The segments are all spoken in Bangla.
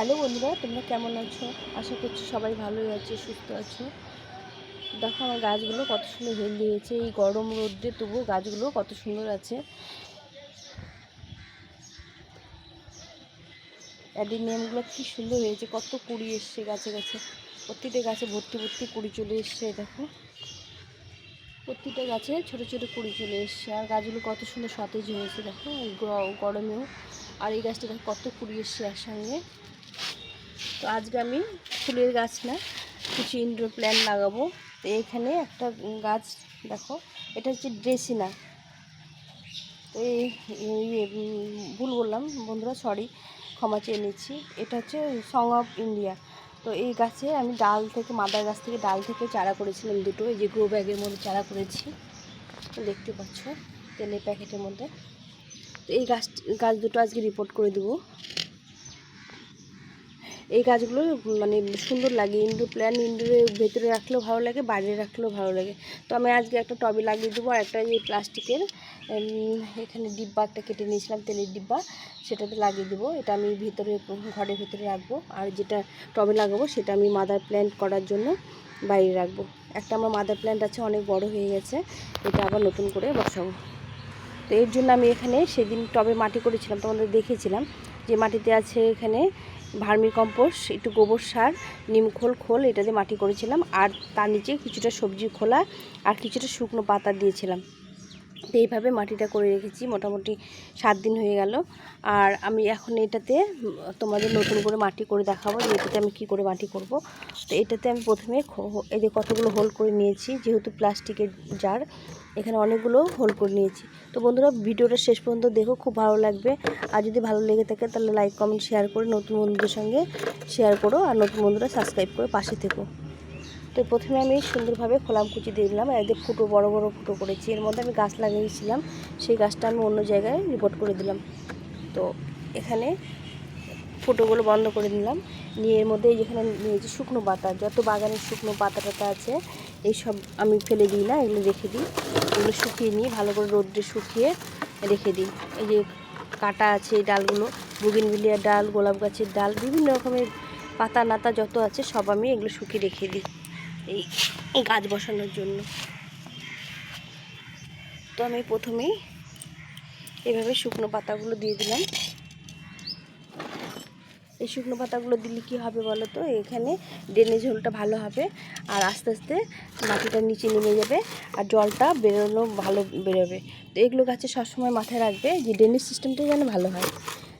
হ্যালো বন্ধুরা, তোমরা কেমন আছো? আশা করছি সবাই ভালোই আছে, সুস্থ আছো। দেখো আমার গাছগুলো কত সুন্দর হেলদি হয়েছে এই গরম রোদ্রে তবুও গাছগুলো কত সুন্দর আছে। অ্যাডিনিয়ামগুলো কি সুন্দর হয়েছে, কত কুড়ি এসছে গাছে গাছে। প্রতিটা গাছে ভর্তি ভর্তি কুড়ি চলে এসছে দেখো। প্রতিটা গাছে ছোট ছোট কুড়ি চলে এসছে, আর গাছগুলো কত সুন্দর সতেজ হয়েছে, দেখো গরমেও। আর এই গাছটা দেখো কত কুড়ি এসছে একসঙ্গে। তো আজকে আমি ফুলের গাছ না, কিছু ইনডোর প্ল্যান্ট লাগাবো। তো এখানে একটা গাছ দেখো, এটা হচ্ছে ড্রেসিনা। তো এই ভুল বললাম, বন্ধুরা সরি ক্ষমা চেয়ে নিচ্ছি। এটা হচ্ছে সং অফ ইন্ডিয়া তো এই গাছে আমি ডাল থেকে, মাদার গাছ থেকে ডাল থেকে চারা করেছিলাম দুটো, এই যে গ্রো ব্যাগের মধ্যে চারা করেছি। দেখতে পাচ্ছ, তেলের প্যাকেটের মধ্যে। তো এই গাছ গাছ দুটো আজকে রিপোর্ট করে দেবো। এই গাছগুলো মানে সুন্দর লাগে ইনডোর প্ল্যান ইনডোরের ভেতরে রাখলেও ভালো লাগে, বাইরে রাখলেও ভালো লাগে। তো আমি আজকে একটা টবে লাগিয়ে দেবো, আর একটা এই প্লাস্টিকের এখানে ডিব্বা একটা কেটে নিয়েছিলাম, তেলের ডিব্বা, সেটাতে লাগিয়ে দেবো। এটা আমি ভিতরে, ঘরের ভিতরে রাখব, আর যেটা টবে লাগাবো, সেটা আমি মাদার প্ল্যান্ট করার জন্য বাইরে রাখব। একটা আমার মাদার প্ল্যান্ট আছে, অনেক বড় হয়ে গেছে, এটা আবার নতুন করে বসাবো। তো এর জন্য আমি এখানে সেদিন টবে মাটি করেছিলাম, তোমাদের দেখেছিলাম, যে মাটিতে আছে এখানে ভার্মি কম্পোস্ট, একটু গোবর সার নিমখোল খোল, এটা দিয়ে মাটি করেছিলাম। আর তার নিচে কিছুটা সবজি খোলা আর কিছুটা শুকনো পাতা দিয়েছিলাম। তো এইভাবে মাটিটা করে রেখেছি, মোটামুটি সাত দিন হয়ে গেল। আর আমি এখন এটাতে তোমাদের নতুন করে মাটি করে দেখাবো যে এটাতে আমি কী করে মাটি করব। তো এটাতে আমি প্রথমে এই যে কতগুলো হোল করে নিয়েছি, যেহেতু প্লাস্টিকের জার এখানে অনেকগুলো হোল করে নিয়েছি। তো বন্ধুরা, ভিডিওটা শেষ পর্যন্ত দেখো, খুব ভালো লাগবে। আর যদি ভালো লেগে থাকে, তাহলে লাইক কমেন্ট শেয়ার করে নতুন বন্ধুদের সঙ্গে শেয়ার করো। আর নতুন বন্ধুরা সাবস্ক্রাইব করে পাশে থেকো। তো প্রথমে আমি সুন্দরভাবে খোলাম কুচি দিয়ে দিলাম। আর এদের ফুটো, বড় বড় ফুটো করেছি, এর মধ্যে আমি গাছ লাগিয়েছিলাম সেই গাছটা আমি অন্য জায়গায় রিপোর্ট করে দিলাম। তো এখানে ফুটোগুলো বন্ধ করে দিলাম। নিয়ে এর মধ্যে যেখানে নিয়েছি শুকনো পাতা, যত বাগানের শুকনো পাতা টাতা আছে, এইসব আমি ফেলে দিই না, এগুলো রেখে দিই। এগুলো শুকিয়ে নিয়ে ভালো করে রোদ্রে শুকিয়ে রেখে দিই। এই যে কাটা আছে এই ডালগুলো বুগিনভিলিয়ার ডাল, গোলাপ গাছের ডাল, বিভিন্ন রকমের পাতা নাতা যত আছে সব আমি এগুলো শুকিয়ে রেখে দিই। এই গাছ বসানোর জন্য। তো আমি প্রথমেই এভাবে শুকনো পাতাগুলো দিয়ে দিলাম। এই শুকনো পাতাগুলো দিলে কি হবে বলো তো? এখানে ড্রেনেজ হোলটা ভালো হবে আর আস্তে আস্তে মাটিটা নিচে নেমে যাবে আর জলটা বেরোনো ভালো বেরোবে। তো এগুলো গাছে সবসময় মাথায় রাখবে যে ড্রেনেজ সিস্টেমটা যেন ভালো হয়।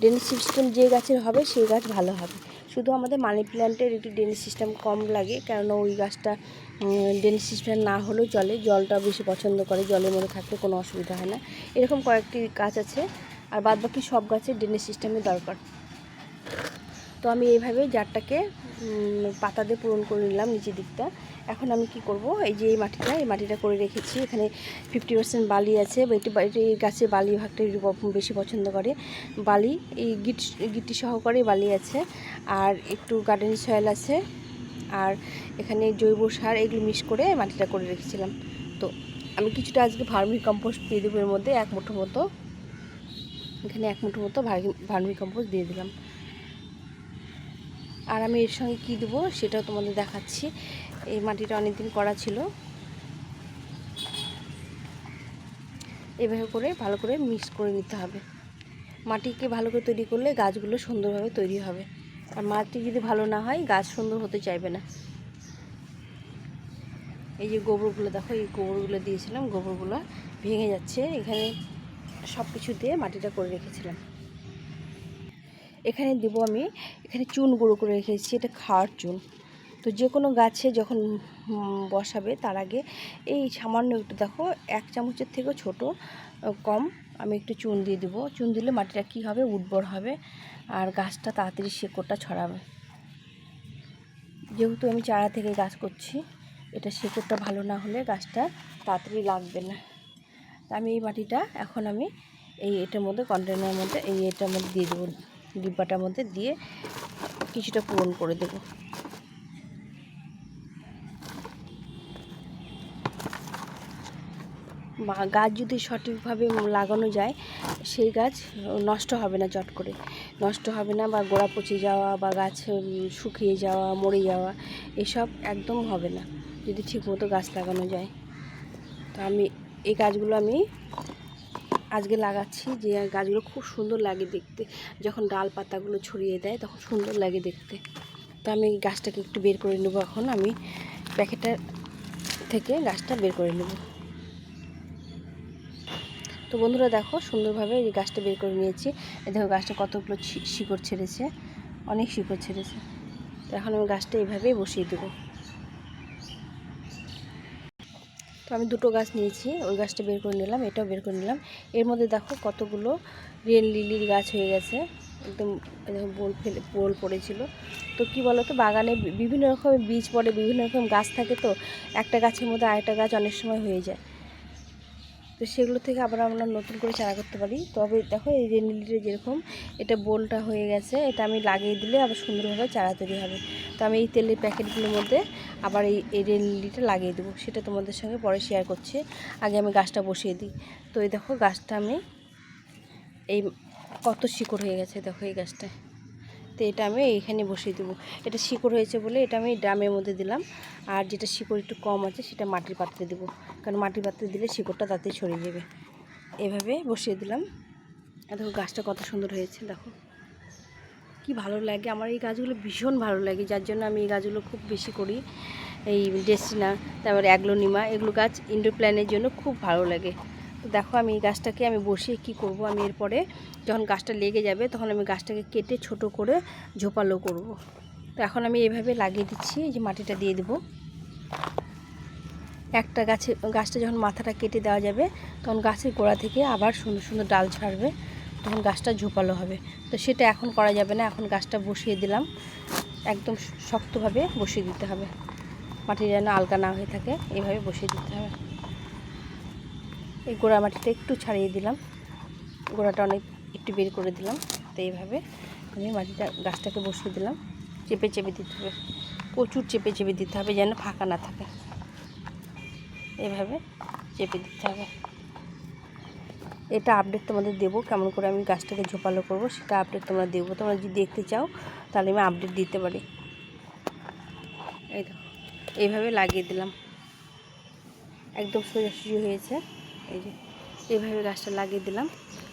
ড্রেনেজ সিস্টেম যে গাছের হবে সেই গাছ ভালো হবে। শুধু আমাদের মানি প্ল্যান্টের একটু ড্রেনেজ সিস্টেম কম লাগে, কেননা ওই গাছটা ড্রেনেজ সিস্টেম না হলেও চলে জলটা বেশি পছন্দ করে জলের মধ্যে থাকতে কোনো অসুবিধা হয় না। এরকম কয়েকটি গাছ আছে, আর বাদ বাকি সব গাছের ড্রেনেজ সিস্টেমের দরকার। তো আমি এইভাবে জারটাকে পাতা দিয়ে পূরণ করে নিলাম নিচের দিকটা। এখন আমি কি করব? এই যে এই মাটিটা এই মাটিটা করে রেখেছি। এখানে ফিফটি পার্সেন্ট বালি আছে। এটি এই গাছে বালি ভাগটা বেশি পছন্দ করে। বালি, এই গিট গিটি সহকারে বালি আছে। আর একটু গার্ডেন সয়েল আছে। আর এখানে জৈব সার, এগুলো মিক্স করে মাটিটা করে রেখেছিলাম। তো আমি কিছুটা আজকে ভার্মি কম্পোস্ট দিয়ে দেবো এর মধ্যে, এক মুঠো মতো। এখানে এক মুঠো মতো ভার্মি কম্পোস্ট দিয়ে দিলাম। আর আমি এর সঙ্গে কী দেবো সেটাও তোমাদের দেখাচ্ছি। এই মাটিটা অনেকদিন করা ছিল। এভাবে করে ভালো করে মিক্স করে নিতে হবে। মাটিকে ভালো করে তৈরি করলে গাছগুলো সুন্দরভাবে তৈরি হবে। আর মাটি যদি ভালো না হয়, গাছ সুন্দর হতে চাইবে না। এই যে গোবরগুলো দেখো, এই গোবরগুলো দিয়েছিলাম, গোবরগুলো ভেঙে যাচ্ছে। এখানে সব কিছু দিয়ে মাটিটা করে রেখেছিলাম। এখানে দেবো আমি, এখানে চুন গুঁড়ো করে রেখেছি, এটা খাওয়ার চুন। তো যে কোনো গাছে যখন বসাবে তার আগে এই সামান্য একটু দেখো, এক চামচের থেকেও ছোট কম আমি একটু চুন দিয়ে দেবো। চুন দিলে মাটিটা কী হবে? উর্বর হবে আর গাছটা তাড়াতাড়ি শেকড়টা ছড়াবে। যেহেতু আমি চারা থেকে গাছ করছি, এটা শেকড়টা ভালো না হলে গাছটা তাড়াতাড়ি লাগবে না। আমি এই মাটিটা এখন আমি এই এটার মধ্যে কন্টেনারের মধ্যে এই এটার মধ্যে দিয়ে দেবো। ডিব্বাটার মধ্যে দিয়ে কিছুটা পূরণ করে দেবো। গাছ যদি সঠিকভাবে লাগানো যায়, সেই গাছ নষ্ট হবে না চট করে। নষ্ট হবে না বা গোড়া পচে যাওয়া বা গাছ শুকিয়ে যাওয়া, মরে যাওয়া, এসব একদম হবে না যদি ঠিকমতো গাছ লাগানো যায়। তো আমি এই গাছগুলো আমি আজকে লাগাচ্ছি যে গাছগুলো খুব সুন্দর লাগে দেখতে। যখন ডাল পাতাগুলো ছড়িয়ে দেয় তখন সুন্দর লাগে দেখতে। তো আমি গাছটাকে একটু বের করে নেব এখন। আমি প্যাকেটটা থেকে গাছটা বের করে নেব। তো বন্ধুরা দেখো, সুন্দরভাবে এই গাছটা বের করে নিয়েছি। দেখো গাছটা কতগুলো শিকড় ছেড়েছে, অনেক শিকড় ছেড়েছে। তো এখন আমি গাছটা এইভাবেই বসিয়ে দেবো তো আমি দুটো গাছ নিয়েছি, ওই গাছটা বের করে নিলাম, এটাও বের করে নিলাম। এর মধ্যে দেখো কতগুলো রেল লিলির গাছ হয়ে গেছে, একদম বোল ফেলে, বোল পড়েছিল। তো কি বলো তো বাগানে বিভিন্ন রকমের বীজ পড়ে, বিভিন্ন রকম গাছ থাকে তো, একটা গাছের মধ্যে আরেকটা গাছ অনেক সময় হয়ে যায়। তো সেগুলো থেকে আবার আমরা নতুন করে চারা করতে পারি। তবে দেখো এই রেল লিলিটা যেরকম, এটা বোলটা হয়ে গেছে। এটা আমি লাগিয়ে দিলে আবার সুন্দরভাবে চারা তৈরি হবে। তো আমি এই তেলের প্যাকেটগুলোর মধ্যে আবার এই এই লিলিটা লাগিয়ে দেবো। সেটা তোমাদের সঙ্গে পরে শেয়ার করছি। আগে আমি গাছটা বসিয়ে দিই। তো এই দেখো গাছটা আমি এই কত শিকড় হয়ে গেছে, দেখো এই গাছটায়। তো এটা আমি এইখানে বসিয়ে দেবো। এটা শিকড় হয়েছে বলে এটা আমি ড্রামের মধ্যে দিলাম। আর যেটা শিকড় একটু কম আছে সেটা মাটির পাত্রে দেবো। কারণ মাটির পাত্রে দিলে শিকড়টা তাতে ছড়িয়ে যাবে। এভাবে বসিয়ে দিলাম। আর দেখো গাছটা কত সুন্দর হয়েছে, দেখো। কি ভালো লাগে। আমার এই গাছগুলো ভীষণ ভালো লাগে। যার জন্য আমি এই গাছগুলো খুব বেশি করি। এই ডেসিনা তারপরে অ্যাগ্লোনিমা, এগুলো গাছ ইনডোর প্ল্যানের জন্য খুব ভালো লাগে। তো দেখো আমি এই গাছটাকে আমি বসিয়ে কি করব? আমি এরপরে যখন গাছটা লেগে যাবে তখন আমি গাছটাকে কেটে ছোট করে ঝোপালো করব। তো এখন আমি এইভাবে লাগিয়ে দিচ্ছি, এই যে মাটিটা দিয়ে দেবো। একটা গাছে, গাছটা যখন মাথাটা কেটে দেওয়া যাবে তখন গাছের গোড়া থেকে আবার সুন্দর সুন্দর ডাল ছাড়বে তখন গাছটা ঝোপালো হবে। তো সেটা এখন করা যাবে না, এখন গাছটা বসিয়ে দিলাম। একদম শক্তভাবে বসিয়ে দিতে হবে। মাটি যেন আলগা না হয়ে থাকে, এভাবে বসিয়ে দিতে হবে। এই গোড়া মাটিটা একটু ছাড়িয়ে দিলাম। গোড়াটা অনেক একটু বের করে দিলাম। তো এইভাবে আমি মাটিটা, গাছটাকে বসিয়ে দিলাম। চেপে চেপে দিতে হবে। প্রচুর চেপে চেপে দিতে হবে যেন ফাঁকা না থাকে। এভাবে চেপে দিতে হবে। এটা আপডেট তোমাদের দেবো কেমন করে আমি গাছটাকে ঝোপালো করব, সেটা আপডেট তোমরা দেবো। তোমরা যদি দেখতে চাও, তাহলে আমি আপডেট দিতে পারি। এই দেখো, এইভাবে লাগিয়ে দিলাম। একদম সোজাসুজি হয়েছে। এই যে এইভাবে গাছটা লাগিয়ে দিলাম।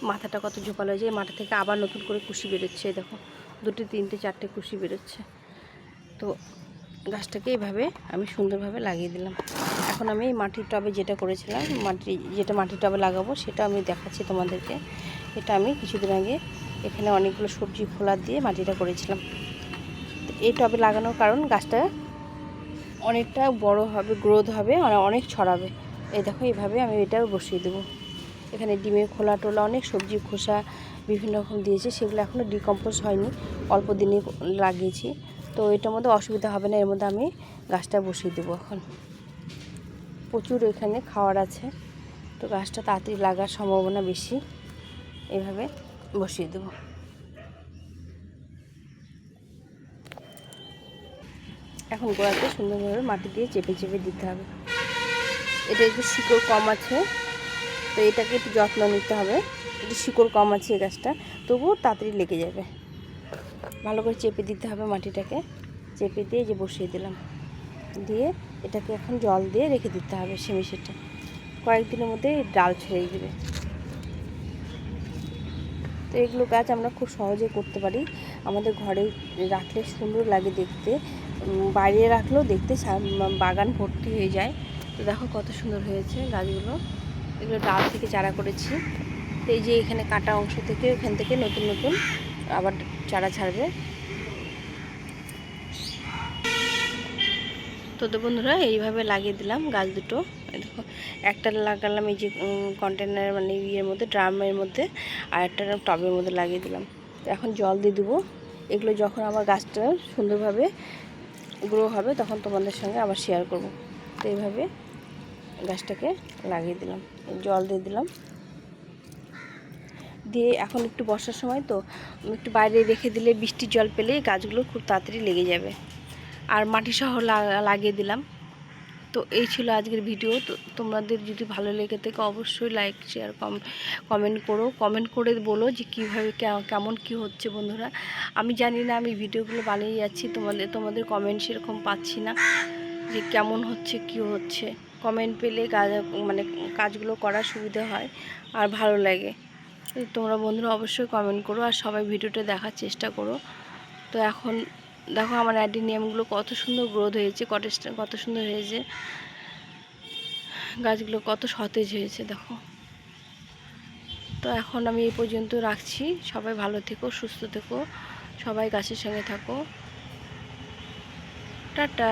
মাথাটা কত ঝোপালো হয়েছে মাথা থেকে আবার নতুন করে কুশি বেরোচ্ছে দেখো। দুটো, তিনটে, চারটে কুশি বেরোচ্ছে। তো গাছটাকে এইভাবে আমি সুন্দরভাবে লাগিয়ে দিলাম। এখন আমি এই মাটির টবে যেটা করেছিলাম, মাটি, যেটা মাটির টবে লাগাবো, সেটা আমি দেখাচ্ছি তোমাদেরকে। এটা আমি কিছুদিন আগে এখানে অনেকগুলো সবজি খোলা দিয়ে মাটিটা করেছিলাম। এই টবে লাগানোর কারণ গাছটা অনেকটা বড় হবে, গ্রোথ হবে আর অনেক ছড়াবে। এই দেখো, এইভাবে আমি এটাও বসিয়ে দেবো। এখানে ডিমের খোলা টোলা, অনেক সবজি, খোসা, বিভিন্ন রকম দিয়েছে। সেগুলো এখনও ডিকম্পোজ হয়নি, অল্প দিনে লাগিয়েছি। তো এটার মধ্যে অসুবিধা হবে না, এর মধ্যে আমি গাছটা বসিয়ে দেবো এখন। প্রচুর এখানে খাওয়ার আছে, তো গাছটা তাড়াতাড়ি লাগার সম্ভাবনা বেশি। এভাবে বসিয়ে দেবো। এখন গোড়াতে সুন্দরভাবে মাটি দিয়ে চেপে চেপে দিতে হবে। এটা একটু শিকড় কম আছে, তো এটাকে একটু যত্ন নিতে হবে। একটু শিকড় কম আছে এই গাছটা, তবুও তাড়াতাড়ি লেগে যাবে। ভালো করে চেপে দিতে হবে মাটিটাকে। চেপে দিয়ে যে বসিয়ে দিলাম। দিয়ে এটাকে এখন জল দিয়ে রেখে দিতে হবে সেমিসেটা কয়েকদিনের মধ্যে ডাল ছেড়ে দেবে। তো এগুলো গাছ আমরা খুব সহজে করতে পারি। আমাদের ঘরে রাখলে সুন্দর লাগে দেখতে। বাইরে রাখলেও দেখতে বাগান ভর্তি হয়ে যায়। তো দেখো কত সুন্দর হয়েছে গাছগুলো। এগুলো ডাল থেকে চারা করেছি। তো এই যে এখানে কাটা অংশ থেকে ওখান থেকে নতুন নতুন আবার চারা ছাড়বে। তো তো বন্ধুরা, এইভাবে লাগিয়ে দিলাম গাছ দুটো। একটা লাগালাম এই যে কন্টেনার মানে ইয়ের মধ্যে, ড্রামের মধ্যে, আর একটা টবের মধ্যে লাগিয়ে দিলাম। এখন জল দিয়ে দেবো। এগুলো যখন আমার গাছটা সুন্দরভাবে গ্রো হবে, তখন তোমাদের সঙ্গে আবার শেয়ার করব। তো এইভাবে গাছটাকে লাগিয়ে দিলাম, জল দিয়ে দিলাম। দিয়ে এখন একটু বর্ষার সময় তো একটু বাইরে রেখে দিলে বৃষ্টির জল পেলে গাছগুলো খুব তাড়াতাড়ি লেগে যাবে। আর মাটি সহ লাগিয়ে দিলাম। তো এই ছিল আজকের ভিডিও। তো তোমাদের যদি ভালো লেগে থাকে অবশ্যই লাইক শেয়ার কম কমেন্ট করো। কমেন্ট করে বলো যে কীভাবে কেমন কি হচ্ছে বন্ধুরা। আমি জানি না, আমি ভিডিওগুলো বানিয়ে যাচ্ছি। তোমাদের তোমাদের কমেন্ট সেরকম পাচ্ছি না যে কেমন হচ্ছে, কি হচ্ছে। কমেন্ট পেলে কাজ মানে কাজগুলো করার সুবিধা হয় আর ভালো লাগে। তোমরা বন্ধুরা অবশ্যই কমেন্ট করো আর সবাই ভিডিওটা দেখার চেষ্টা করো। তো এখন দেখো আমার অ্যাডিনিয়ামগুলো কত সুন্দর গ্রোথ হয়েছে কটেজটা কত সুন্দর হয়েছে। গাছগুলো কত সতেজ হয়েছে, দেখো। তো এখন আমি এই পর্যন্ত রাখছি। সবাই ভালো থেকো, সুস্থ থেকো, সবাই গাছের সঙ্গে থাকো। টাটা।